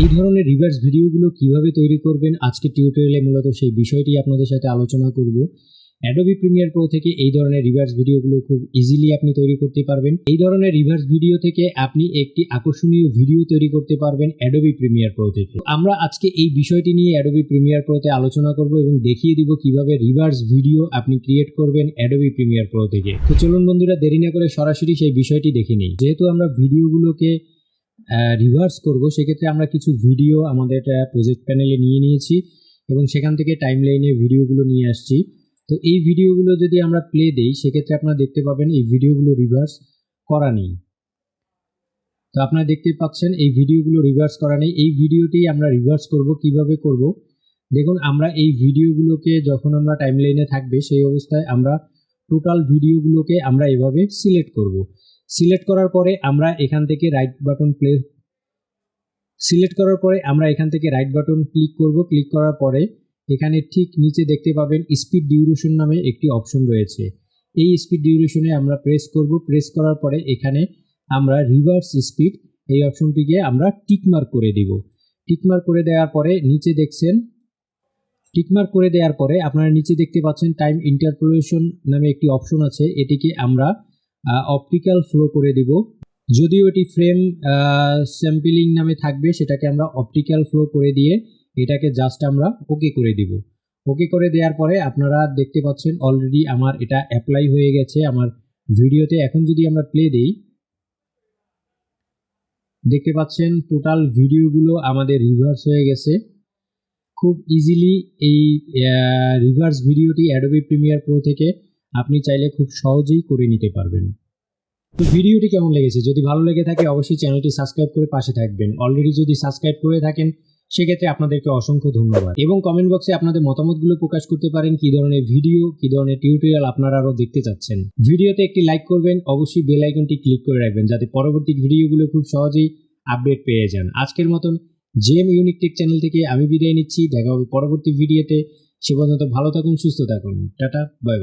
এই ধরনের রিভার্স ভিডিওগুলো কীভাবে তৈরি করবেন? আজকে টিউটোরিয়ালে মূলত সেই বিষয়টি আপনাদের সাথে আলোচনা করব। অ্যাডোবি প্রিমিয়ার প্রো থেকে এই ধরনের রিভার্স ভিডিওগুলো খুব ইজিলি আপনি তৈরি করতে পারবেন। এই ধরনের রিভার্স ভিডিও থেকে আপনি একটি আকর্ষণীয় ভিডিও তৈরি করতে পারবেন অ্যাডোবি প্রিমিয়ার প্রো থেকে। আমরা আজকে এই বিষয়টি নিয়ে অ্যাডোবি প্রিমিয়ার প্রোতে আলোচনা করব এবং দেখিয়ে দিব কীভাবে রিভার্স ভিডিও আপনি ক্রিয়েট করবেন অ্যাডোবি প্রিমিয়ার প্রো থেকে। তো চলুন বন্ধুরা, দেরি না করে সরাসরি সেই বিষয়টি দেখে নিই। যেহেতু আমরা ভিডিওগুলোকে রিভার্স করব। সেক্ষেত্রে আমরা কিছু ভিডিও আমাদের প্রজেক্ট প্যানেলে নিয়ে নিয়েছি এবং সেখান থেকে টাইম লাইনে ভিডিওগুলো নিয়ে আসছি। তো এই ভিডিওগুলো যদি আমরা প্লে দেই, সেক্ষেত্রে আপনারা দেখতে পাবেন এই ভিডিওগুলো রিভার্স করা নেই। তো আপনারা দেখতে পাচ্ছেন এই ভিডিওগুলো রিভার্স করা নেই। এই ভিডিওটি আমরা রিভার্স করব। কীভাবে করব? দেখুন, আমরা এই ভিডিওগুলোকে যখন আমরা টাইম লাইনে থাকবে, সেই অবস্থায় আমরা টোটাল ভিডিওগুলোকে আমরা এভাবে সিলেক্ট করব। সিলেক্ট করার পরে আমরা এখান থেকে রাইট বাটন প্লে সিলেক্ট করার পরে আমরা এখান থেকে রাইট বাটন ক্লিক করব। ক্লিক করার পরে এখানে ঠিক নিচে দেখতে পাবেন স্পিড ডিউরেশন নামে একটি অপশন রয়েছে। এই স্পিড ডিউরেশনে আমরা প্রেস করব। প্রেস করার পরে এখানে আমরা রিভার্স স্পিড এই অপশনটিকে আমরা টিকমার্ক করে দিব। টিকমার্ক করে দেওয়ার পরে নিচে দেখছেন টিকমার্ক করে দেওয়ার পরে আপনারা নিচে দেখতে পাচ্ছেন টাইম ইন্টারপোলেশন নামে একটি অপশন আছে। এটিকে আমরা অপটিক্যাল ফ্লো করে দিব। যদিও এটি ফ্রেম স্যাম্পলিং নামে থাকবে, সেটাকে আমরা অপটিক্যাল ফ্লো করে দিয়ে এটাকে জাস্ট আমরা ওকে করে দিব। ওকে করে দেওয়ার পরে আপনারা দেখতে পাচ্ছেন অলরেডি আমার এটা অ্যাপ্লাই হয়ে গেছে আমার ভিডিওতে। এখন যদি আমরা প্লে দিই, দেখতে পাচ্ছেন টোটাল ভিডিওগুলো আমাদের রিভার্স হয়ে গেছে। খুব ইজিলি এই রিভার্স ভিডিওটি অ্যাডোবি প্রিমিয়ার প্রো থেকে আপনি চাইলে খুব সহজেই করে নিতে পারবেন। তো ভিডিওটি কেমন লেগেছে? যদি ভালো লেগে থাকে, অবশ্যই চ্যানেলটি সাবস্ক্রাইব করে পাশে থাকবেন। অলরেডি যদি সাবস্ক্রাইব করে থাকেন, সেক্ষেত্রে আপনাদেরকে অসংখ্য ধন্যবাদ। এবং কমেন্ট বক্সে আপনাদের মতামতগুলো প্রকাশ করতে পারেন, কি ধরনের ভিডিও কি ধরনের টিউটোরিয়াল আপনারা আরও দেখতে চাচ্ছেন। ভিডিওতে একটি লাইক করবেন, অবশ্যই বেল আইকনটি ক্লিক করে রাখবেন, যাতে পরবর্তী ভিডিওগুলো খুব সহজেই আপডেট পেয়ে যান। আজকের মতন জেম ইউনিক টেক চ্যানেল থেকে আমি বিদায় নিচ্ছি। দেখা হবে পরবর্তী ভিডিওতে সে পর্যন্ত ভালো থাকুন, সুস্থ থাকুন। Tata bye bye